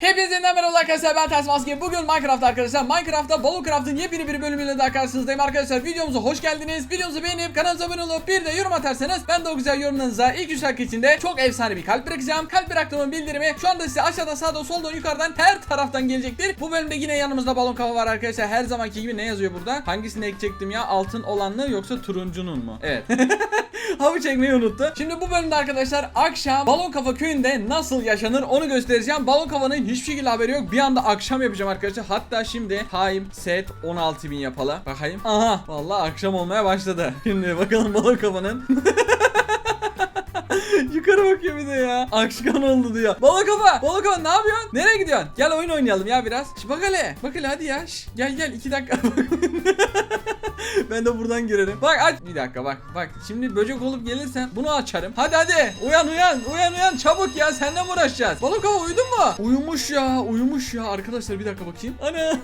Hepinize yeniden merhaba arkadaşlar ben Ters Bugün Minecraft arkadaşlar Minecraft'ta Balocraft'ın yepyeni bir bölümüyle daha karşınızdayım. Arkadaşlar Videomuza hoş geldiniz. Videomuzu beğenip kanalımıza abone olup bir de yorum atarsanız Ben de o güzel yorumlarınıza ilk 3 dakika içinde çok efsane bir kalp bırakacağım. Kalp bıraktığımın bildirimi şu anda size aşağıda sağda solda yukarıdan her taraftan gelecektir. Bu bölümde yine yanımızda balon kafa var arkadaşlar. Her zamanki gibi ne yazıyor burada? Hangisini ekecektim ya? Altın olanlı yoksa turuncunun mu? Evet Havı çekmeyi unuttu. Şimdi bu bölümde arkadaşlar akşam Balon Kafa köyünde nasıl yaşanır onu göstereceğim. Balon Kafa'nın hiçbir şekilde haberi yok. Bir anda akşam yapacağım arkadaşlar. Hatta şimdi time set 16.000 yapalım. Bakayım. Aha vallahi akşam olmaya başladı. Şimdi bakalım Balon Kafa'nın Yukarı bakıyor bir de ya. Akşam oldu diyor. Bala kafa. Bala kafa ne yapıyorsun? Nereye gidiyorsun? Gel oyun oynayalım ya biraz. Şş, bak hele. Bak hele hadi ya. Gel gel iki dakika. ben de buradan girerim. Bak aç. Bir dakika bak. Bak şimdi böcek olup gelirsen bunu açarım. Hadi hadi. Uyan uyan. Uyan uyan. Çabuk ya. Seninle mi uğraşacağız? Balık kafa uyudun mu? Uyumuş ya. Uyumuş ya. Arkadaşlar bir dakika bakayım. Ana.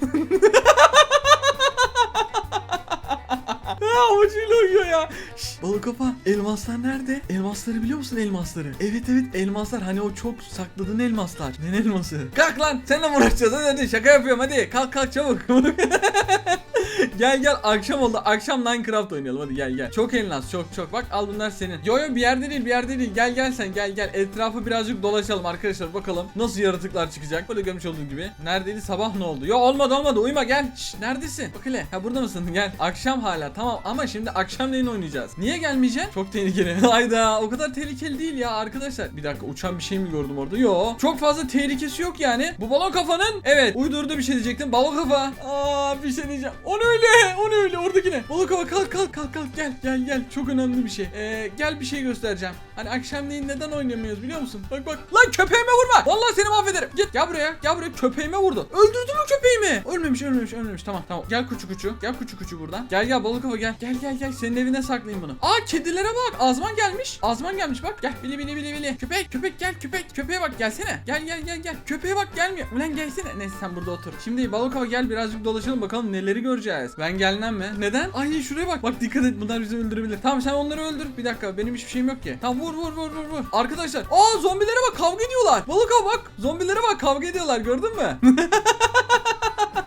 Avucuyla uyuyor ya. Şşş, balık kafa. Elmaslar nerede? Elmasları biliyor musun elmasları? Evet evet elmaslar. Hani o çok sakladığın elmaslar. Ne elması? Kalk lan. Seninle mi uğraşacağız? Hadi hadi şaka yapıyorum hadi. Kalk kalk çabuk. gel gel akşam oldu. Akşam Minecraft oynayalım hadi gel gel. Çok elmas çok çok. Bak al bunlar senin. Yo yo bir yerde değil bir yerde değil. Gel gel sen gel gel. Etrafı birazcık dolaşalım arkadaşlar. Bakalım nasıl yaratıklar çıkacak. Böyle görmüş olduğun gibi. Neredeydi sabah ne oldu? Yo olmadı olmadı. Uyuma gel. Şşş, neredesin? Bak hele. Ha burada mısın? Gel. Akşam hala tamam ama şimdi akşamleyin oynayacağız. Niye gelmeyeceksin? Çok tehlikeli. Hayda o kadar tehlikeli değil ya arkadaşlar. Bir dakika uçan bir şey mi gördüm orada? Yo. Çok fazla tehlikesi yok yani. Bu balon kafanın evet uydurduğu bir şey diyecektim. Balon kafa. Aa bir şey diyeceğim. O ne öyle? O ne öyle? Oradaki ne? Kafa kalk kalk kalk kalk gel gel gel. Çok önemli bir şey. Ee, gel bir şey göstereceğim. Hani akşamleyin neden oynamıyoruz biliyor musun? Bak bak. Lan köpeğime vurma. Vallahi seni mahvederim. Git gel buraya. Gel buraya. Köpeğime vurdu. Öldürdü mü köpeğimi? Ölmemiş ölmemiş ölmemiş. Tamam tamam. Gel kuçu kuçu. Gel kuçu kuçu buradan. Gel gel kafa gel. Gel gel gel. Senin evine saklayayım bunu. Aa kedilere bak. Azman gelmiş. Azman gelmiş bak. Gel bili bili bili bili. Köpek köpek gel köpek. Köpeğe bak gelsene. Gel gel gel gel. Köpeğe bak gelmiyor. Ulan gelsene. Neyse sen burada otur. Şimdi balık kafa gel birazcık dolaşalım bakalım neleri göreceğiz. Ben gelmem mi? Neden? Ay şuraya bak. Bak dikkat et bunlar bizi öldürebilir. Tamam sen onları öldür. Bir dakika benim hiçbir şeyim yok ki. Tamam vur vur vur vur vur. Arkadaşlar. Aa zombilere bak kavga ediyorlar. Balık kafa bak. Zombilere bak kavga ediyorlar gördün mü?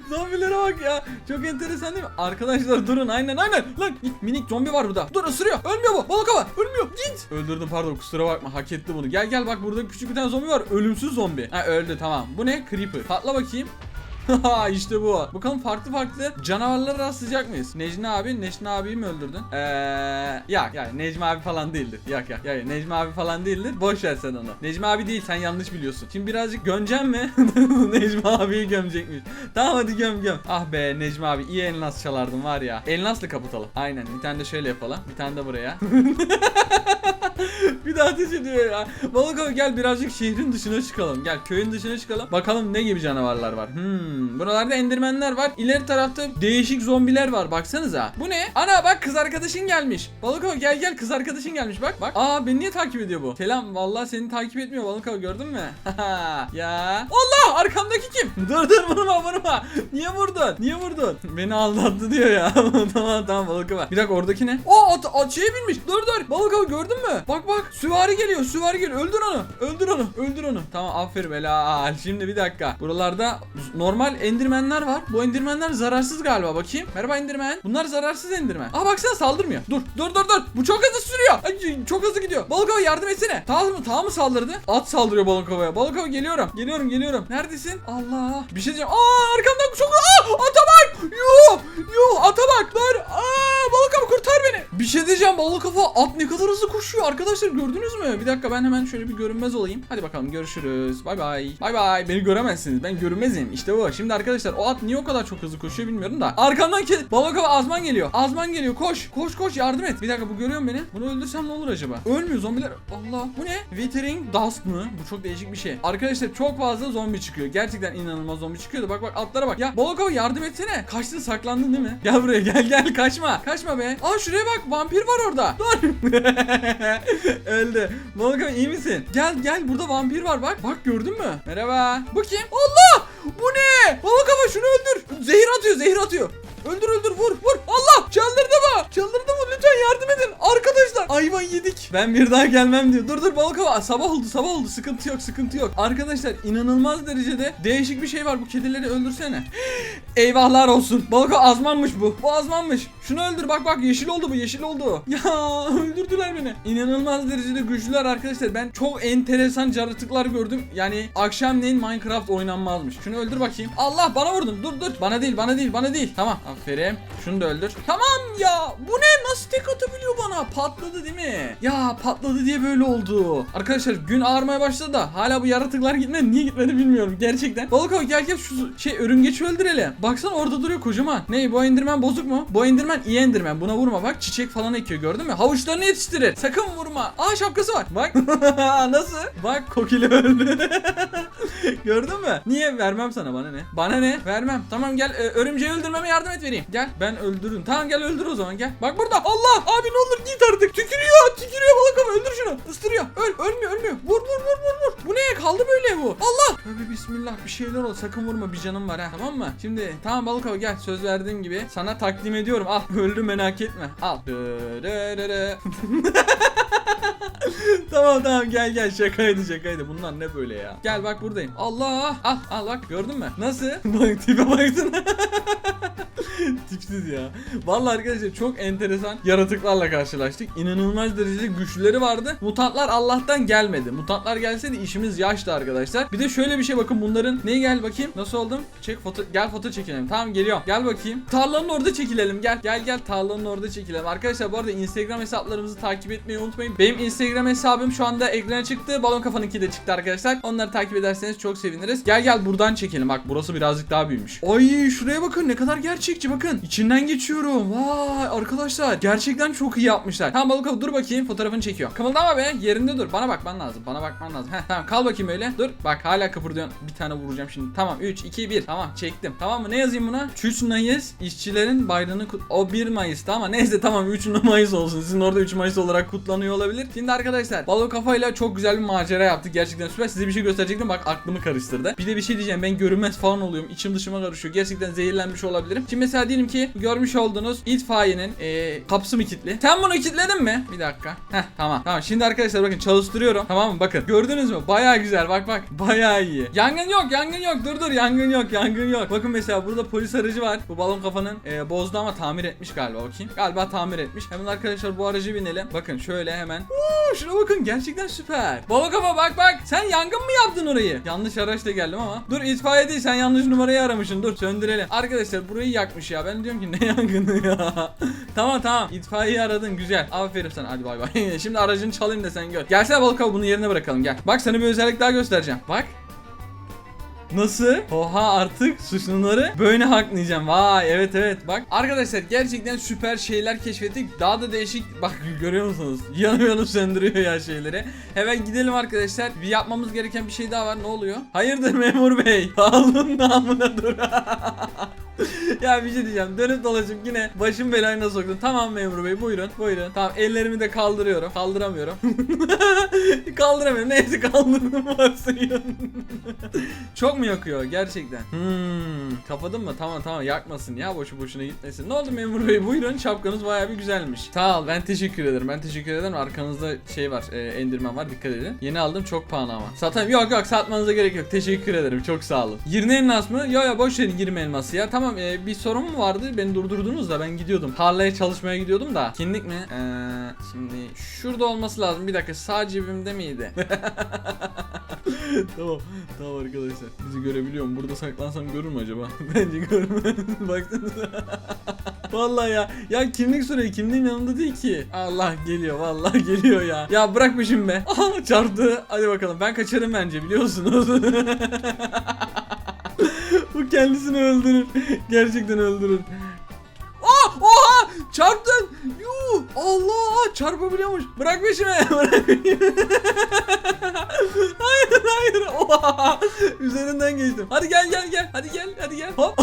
Zombilere bak ya. Çok enteresan değil mi? Arkadaşlar durun aynen aynen. Lan minik zombi var burada. Dur ısırıyor. Ölmüyor bu. Balık hava. Ölmüyor. Git. Öldürdüm pardon kusura bakma. Hak etti bunu. Gel gel bak burada küçük bir tane zombi var. Ölümsüz zombi. Ha öldü tamam. Bu ne? Creeper. Patla bakayım. İşte bu. Bakalım farklı farklı canavarlara rastlayacak mıyız? Necmi abi, Necmi abiyi mi öldürdün? Eee ya ya Necmi abi falan değildir. Yak yak. Ya Necmi abi falan değildir. Boş ver sen onu. Necmi abi değil sen yanlış biliyorsun. Şimdi birazcık gömeceksin mi? Necmi abiyi gömecekmiş. Tamam hadi göm göm. Ah be Necmi abi iyi elmas çalardın var ya. Elmasla kapatalım. Aynen bir tane de şöyle yapalım. Bir tane de buraya. bir daha ateş ediyor ya. Balık abi gel birazcık şehrin dışına çıkalım. Gel köyün dışına çıkalım. Bakalım ne gibi canavarlar var. Hmm. Buralarda endirmenler var. İleri tarafta değişik zombiler var. Baksanıza. Bu ne? Ana bak kız arkadaşın gelmiş. Balık abi gel gel kız arkadaşın gelmiş bak. Bak. Aa beni niye takip ediyor bu? Selam. Vallahi seni takip etmiyor balık abi gördün mü? ya. Allah arkamdaki kim? dur dur vurma vurma. Niye vurdun? Niye vurdun? Beni aldattı diyor ya. tamam tamam balık abi. Bir dakika oradaki ne? O at, at şeye binmiş. Dur dur. Balık abi gördün mü? Bak bak süvari geliyor süvari geliyor. Öldür onu. Öldür onu. Öldür onu. Tamam aferin helal. Şimdi bir dakika. Buralarda normal endirmenler var. Bu endirmenler zararsız galiba bakayım. Merhaba endirmen. Bunlar zararsız endirmen. Aa baksana saldırmıyor. Dur dur dur dur. Bu çok hızlı sürüyor. Ay, çok hızlı gidiyor. Balık hava yardım etsene. Tamam mı? Tamam mı saldırdı? At saldırıyor balık havaya. Balık hava geliyorum. Geliyorum geliyorum. Neredesin? Allah. Bir şey diyeceğim. Aa arkamdan çok Aa ata bak. Yuh. Yuh ata bak. Dur. Aa balık hava kurtar beni. Bir şey diyeceğim balık hava at ne kadar hızlı koşuyor arkadaşlar gördünüz mü? Bir dakika ben hemen şöyle bir görünmez olayım. Hadi bakalım görüşürüz. Bay bay. Bay bay. Beni göremezsiniz. Ben görünmezim. İşte bu. Şimdi arkadaşlar o at niye o kadar çok hızlı koşuyor bilmiyorum da. Arkamdan ke balık hava azman geliyor. Azman geliyor. Koş. Koş koş yardım et. Bir dakika bu görüyor mu beni? Bunu öldürsem ne olur acaba? Ölmüyor zombiler. Allah. Bu ne? Withering Dust mı? Bu çok değişik bir şey. Arkadaşlar çok fazla zombi çıkıyor. Gerçekten inanılmaz zombi çıkıyordu. Bak bak atlara bak. Ya balık hava yardım etsene. Kaçtın saklandın değil mi? Gel buraya gel gel kaçma. Kaçma be. Aa şuraya bak vampir var orada. Dur. Öldü. Hava iyi misin? Gel gel burada vampir var bak. Bak gördün mü? Merhaba. Bu kim? Allah! Bu ne? Hava şunu öldür. Zehir atıyor zehir atıyor. Öldür öldür vur vur. Allah çıldırdı mı? Çıldırdı mı? Lütfen yardım edin. Arkadaşlar Ayva yedik. Ben bir daha gelmem diyor. Dur dur balık. Sabah oldu sabah oldu. Sıkıntı yok sıkıntı yok. Arkadaşlar inanılmaz derecede değişik bir şey var. Bu kedileri öldürsene. Eyvahlar olsun. Balık azmanmış bu. Bu azmanmış. Şunu öldür bak bak yeşil oldu bu yeşil oldu. Ya öldürdüler beni. İnanılmaz derecede güçlüler arkadaşlar. Ben çok enteresan yaratıklar gördüm. Yani akşamleyin Minecraft oynanmazmış. Şunu öldür bakayım. Allah bana vurdun. Dur dur. Bana değil bana değil bana değil. Tamam aferin. Şunu da öldür. Tamam ya. Bu ne? Nasıl tek atabiliyor bana? Patladı değil mi? Ya patladı diye böyle oldu. Arkadaşlar gün ağarmaya başladı da hala bu yaratıklar gitmedi. Niye gitmedi bilmiyorum gerçekten. Abi gel gel şu şey örümgeçi öldürelim. Baksana orada duruyor kocaman. Ne bu endirmen bozuk mu? Bu endirmen iyi endirmen. Buna vurma bak çiçek falan ekiyor gördün mü? Havuçlarını yetiştirir. Sakın vurma. Aa şapkası var. Bak. Nasıl? Bak kokili öldü. Gördün mü? Niye vermem sana bana ne? Bana ne? Vermem. Tamam gel e, örümceği öldürmeme yardım et vereyim. Gel ben öldürün. Tamam gel öldür o zaman gel. Bak burada. Allah abi ne olur git artık. Tükürüyor. Tükürüyor balık ama öldür şunu. Isırıyor. Öl. Ölmüyor ölmüyor. Vur vur vur vur vur. Bu ne? Kaldı böyle bu. Allah. Tövbe bismillah bir şeyler ol. Sakın vurma bir canım var ha. Tamam mı? Şimdi tamam balık hava gel. Söz verdiğim gibi sana takdim ediyorum. Al. Öldü merak etme. Al. Tamam tamam. Gel gel. Şakaydı şakaydı. Bunlar ne böyle ya? Gel bak buradayım. Allah! Al al bak. Gördün mü? Nasıl? Bak tipe baksana Tipsiz ya. Vallahi arkadaşlar çok enteresan yaratıklarla karşılaştık. İnanılmaz derecede güçlüleri vardı. Mutantlar Allah'tan gelmedi. Mutantlar gelseydi işimiz yaştı arkadaşlar. Bir de şöyle bir şey bakın bunların Ne gel bakayım? Nasıl oldum? Çek foto gel foto çekelim Tamam geliyorum. Gel bakayım. Tarlanın orada çekilelim gel. Gel gel tarlanın orada çekilelim. Arkadaşlar bu arada Instagram hesaplarımızı takip etmeyi unutmayın. Benim Instagram hesabım şu anda ekrana çıktı. Balon kafanınki de çıktı arkadaşlar. Onları takip ederseniz çok seviniriz. Gel gel buradan çekelim. Bak burası birazcık daha büyümüş. Ay şuraya bakın. Ne kadar gerçekçi bakın. İçinden geçiyorum. Vay arkadaşlar. Gerçekten çok iyi yapmışlar. Tamam balık avı dur bakayım. Fotoğrafını çekiyor. Kımıldama be. Yerinde dur. Bana bakman lazım. Bana bakman lazım. Heh tamam. Kal bakayım öyle. Dur. Bak hala kıpırdıyorsun. Bir tane vuracağım şimdi. Tamam. 3 2 1 Tamam çektim. Tamam mı? Ne yazayım buna? 3 Mayıs işçilerin bayrağını O 1 Mayıs'ta ama neyse tamam. 3 Mayıs olsun. Sizin orada 3 Mayıs olarak kutlanıyor olabilir. Şimdi arkadaşlar balık kafayla çok güzel bir macera yaptık Gerçekten. Süper. Size bir şey gösterecektim. Bak aklımı karıştırdı. Bir de bir şey diyeceğim. Ben görünmez falan oluyorum. İçim dışıma karışıyor. Gerçekten zehirlenmiş olabilirim. Şimdi mesela diyelim ki görmüş olduğunuz itfaiyenin eee kapısı mı kilitli? Sen bunu kilitledin mi? Bir dakika. Heh tamam. Tamam şimdi arkadaşlar bakın çalıştırıyorum. Tamam mı? Bakın gördünüz mü? Baya güzel. Bak bak. Baya iyi. Yangın yok yangın yok. Dur dur. Yangın yok yangın yok. Bakın mesela burada polis aracı var. Bu balon kafanın eee, bozdu ama tamir etmiş galiba. Bakayım. Galiba tamir etmiş. Hemen arkadaşlar bu aracı binelim Bakın şöyle hemen. Oo, şuna bakın. Gerçekten süper. Balon kafa bak bak. Sen yangın mı yaptın orayı? Yanlış araçla geldim ama. Dur itfaiye değil. Sen yanlış numarayı aramışsın. Dur söndürelim. Arkadaşlar burayı yakmış ya ben diyorum ki ne yangını ya Tamam tamam itfaiyeyi aradın güzel Aferin sana hadi bay bay Şimdi aracını çalayım da sen gör Gelsene balık avı bunu yerine bırakalım gel Bak sana bir özellik daha göstereceğim Bak Nasıl? Oha artık suçluları böyle haklayacağım. Vay evet evet bak. Arkadaşlar gerçekten süper şeyler keşfettik. Daha da değişik bak görüyor musunuz? Yanıyor yanıp söndürüyor ya şeyleri. Hemen gidelim arkadaşlar. Bir yapmamız gereken bir şey daha var. Ne oluyor? Hayırdır memur bey? Alın namına dur. ya bir şey diyeceğim. Dönüp dolaşıp yine başım belayına soktun. Tamam memur bey buyurun buyurun. Tamam ellerimi de kaldırıyorum. Kaldıramıyorum. Kaldıramıyorum. Neyse kaldırdım varsayın. Çok mu yakıyor gerçekten? Hmm, kapadın mı? Tamam tamam yakmasın ya boşu boşuna gitmesin. Ne oldu memur bey? Buyurun şapkanız bayağı bir güzelmiş. Sağ ol ben teşekkür ederim. Ben teşekkür ederim. Arkanızda şey var e, endirmen var dikkat edin. Yeni aldım çok pahalı ama. Satayım yok yok satmanıza gerek yok. Teşekkür ederim çok sağ olun. 20 elmas mı? Yo yo boş verin 20 elması ya. Tamam e, bir sorun mu vardı? Beni durdurdunuz da ben gidiyordum. Tarlaya çalışmaya gidiyordum da. Kimlik mi? Eee şimdi şurada olması lazım. Bir dakika sağ cebimde miydi? tamam. Tamam arkadaşlar. Bizi görebiliyor mu? Burada saklansam görür mü acaba? Bence görmez. Baksanıza. Vallahi ya. Ya kimlik soruyor. Kimliğin yanında değil ki. Allah geliyor. Vallahi geliyor ya. Ya bırak peşimi be. Aha çarptı. Hadi bakalım. Ben kaçarım bence biliyorsunuz. Kendisini öldürür. Gerçekten öldürür. Aa, oha! Çarptın! Yuh! Allah! Çarpabiliyormuş. Bırak peşimi. Bırak hayır hayır. Oha! Üzerinden geçtim. Hadi gel gel gel. Hadi gel. Hadi gel. Hop.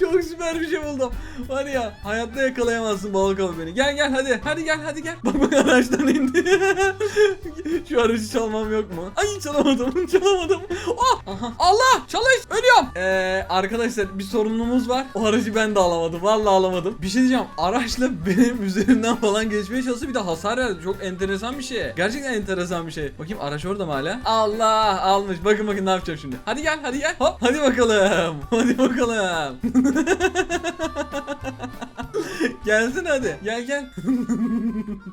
Çok süper. bir şey buldum. Var ya hayatta yakalayamazsın balık avı beni. Gel gel hadi. Hadi gel hadi gel. Bak bak araçtan indi. Şu aracı çalmam yok mu? Ay çalamadım çalamadım. Oh! Allah çalış ölüyorum. Ee, arkadaşlar bir sorunumuz var. O aracı ben de alamadım. Vallahi alamadım. Bir şey diyeceğim. Araçla benim üzerimden falan geçmeye çalıştı. Bir de hasar verdi. Çok enteresan bir şey. Gerçekten enteresan bir şey. Bakayım araç orada mı hala? Allah almış. Bakın bakın ne yapacağım şimdi. Hadi gel hadi gel. Hop hadi bakalım. Hadi bakalım. Gelsin hadi. Gel gel.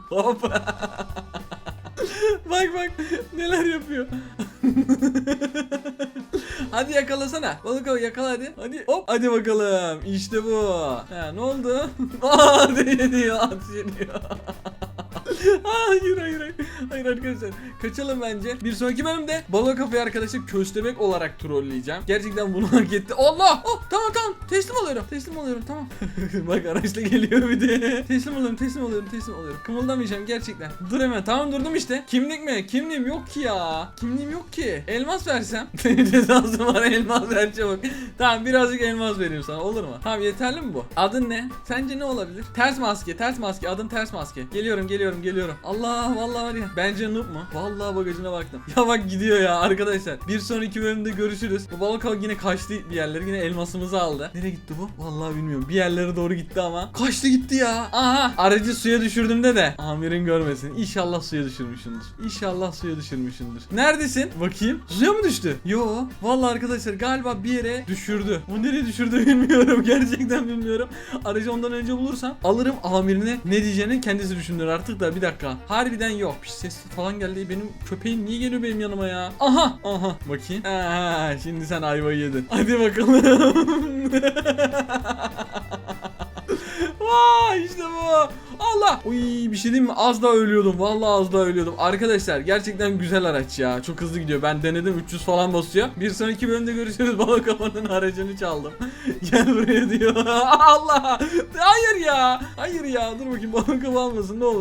Hop. bak bak neler yapıyor. hadi yakalasana. Balık avı yakala hadi. Hadi hop hadi bakalım. İşte bu. Ha ne oldu? Aa diyor at ediyor. hayır hayır hayır. Hayır arkadaşlar. Kaçalım bence. Bir sonraki bölümde balık kafayı arkadaşlar köstebek olarak trolleyeceğim. Gerçekten bunu hak etti. Allah! Oh, tamam tamam. Teslim oluyorum. Teslim oluyorum tamam. Bak araçla geliyor bir de. teslim oluyorum teslim oluyorum teslim oluyorum. Kımıldamayacağım gerçekten. Dur hemen tamam durdum işte. Kimlik mi? Kimliğim yok ki ya. Kimliğim yok ki. Elmas versem. Cezası var elmas ver çabuk. Tamam birazcık elmas vereyim sana olur mu? Tamam yeterli mi bu? Adın ne? Sence ne olabilir? Ters maske ters maske adın ters maske. Geliyorum geliyorum geliyorum. Allah vallahi var ya. Bence noob mu? Vallahi bagajına baktım. Ya bak gidiyor ya arkadaşlar. Bir sonraki bölümde görüşürüz. Bu balık avı yine kaçtı bir yerlere. Yine elmasımızı aldı. Nereye gitti bu? Vallahi bilmiyorum. Bir yerlere doğru gitti ama. Kaçtı gitti ya. Aha. Aracı suya düşürdüğümde de amirin görmesin. İnşallah suya düşürmüşsündür. İnşallah suya düşürmüşsündür. Neredesin? Bakayım. Suya mı düştü? Yo. Vallahi arkadaşlar galiba bir yere düşürdü. O nereye düşürdü bilmiyorum. Gerçekten bilmiyorum. Aracı ondan önce bulursam alırım amirine ne diyeceğini kendisi düşünür artık da bir dakika. Harbiden yok. Bir ses falan geldi. Benim köpeğim niye geliyor benim yanıma ya? Aha. Aha. Bakayım. Aha, şimdi sen ayvayı yedin. Hadi bakalım. Vay işte bu. Allah. Uy bir şey diyeyim mi? Az daha ölüyordum. Vallahi az daha ölüyordum. Arkadaşlar gerçekten güzel araç ya. Çok hızlı gidiyor. Ben denedim 300 falan basıyor. Bir sonraki bölümde görüşürüz. Balık kafanın aracını çaldım. Gel buraya diyor. Allah. Hayır ya. Hayır ya. Dur bakayım balık kafa almasın ne olur.